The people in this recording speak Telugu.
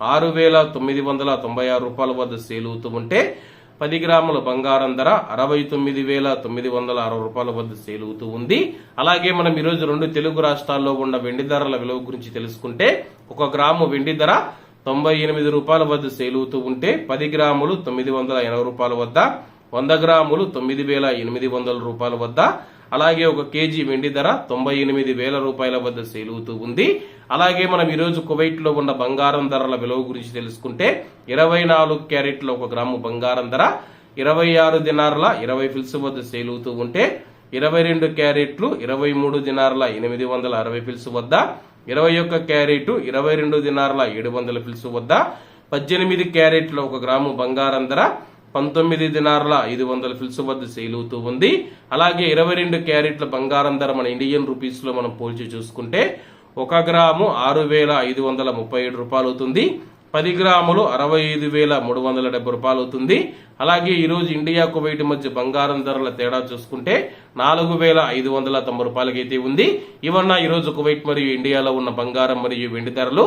ఆరు వేల తొమ్మిది వందల తొంభై ఆరు రూపాయల వద్ద సేల్ అవుతూ ఉంటే పది గ్రాముల బంగారం ధర అరవై తొమ్మిది వేల తొమ్మిది వందల అరవై రూపాయల వద్ద సేల్ అవుతూ ఉంది. అలాగే మనం ఈరోజు రెండు తెలుగు రాష్ట్రాల్లో ఉన్న వెండి ధరల విలువ గురించి తెలుసుకుంటే ఒక గ్రాము వెండి ధర తొంభై ఎనిమిది రూపాయల వద్ద సేల్ అవుతూ ఉంటే పది గ్రాములు తొమ్మిది వందల ఎనభై రూపాయల వద్ద వంద గ్రాములు తొమ్మిది వేల ఎనిమిది వందల రూపాయల వద్ద అలాగే ఒక కేజీ వెండి ధర తొంభై ఎనిమిది వేల రూపాయల వద్ద సేల్ అవుతూ ఉంది. అలాగే మనం ఈరోజు కువైట్లో ఉన్న బంగారం ధరల విలువ గురించి తెలుసుకుంటే ఇరవై నాలుగు క్యారెట్ల ఒక గ్రాము బంగారం ధర ఇరవై ఆరు దినార్ల ఇరవై ఫిల్స్ వద్ద సేల్ అవుతూ ఉంటే ఇరవై రెండు క్యారెట్లు ఇరవై మూడు దినార్ల ఎనిమిది వందల అరవై ఫిల్స్ వద్ద ఇరవై ఒక్క క్యారెట్ ఇరవై రెండు దినార్ల ఏడు వందల ఫిల్స్ వద్ద పద్దెనిమిది క్యారెట్ల ఒక గ్రాము బంగారం ధర పంతొమ్మిది దినార్ల ఐదు వందల ఫిల్స్ వద్ద సేల్ అవుతూ ఉంది. అలాగే ఇరవై రెండు క్యారెట్ల బంగారం ధర మన ఇండియన్ రూపీస్లో మనం పోల్చి చూసుకుంటే ఒక గ్రాము ఆరు వేల ఐదు వందల ముప్పై ఏడు రూపాయలు అవుతుంది పది గ్రాములు అరవై ఐదు వేల మూడు వందల డెబ్బై రూపాయలు అవుతుంది అలాగే ఈరోజు ఇండియా కువైట్ మధ్య బంగారం ధరల తేడా చూసుకుంటే నాలుగు వేల ఐదు వందల తొంభై రూపాయలకైతే ఉంది. ఇవన్న ఈరోజు కువైట్ మరియు ఇండియాలో ఉన్న బంగారం మరియు వెండి ధరలు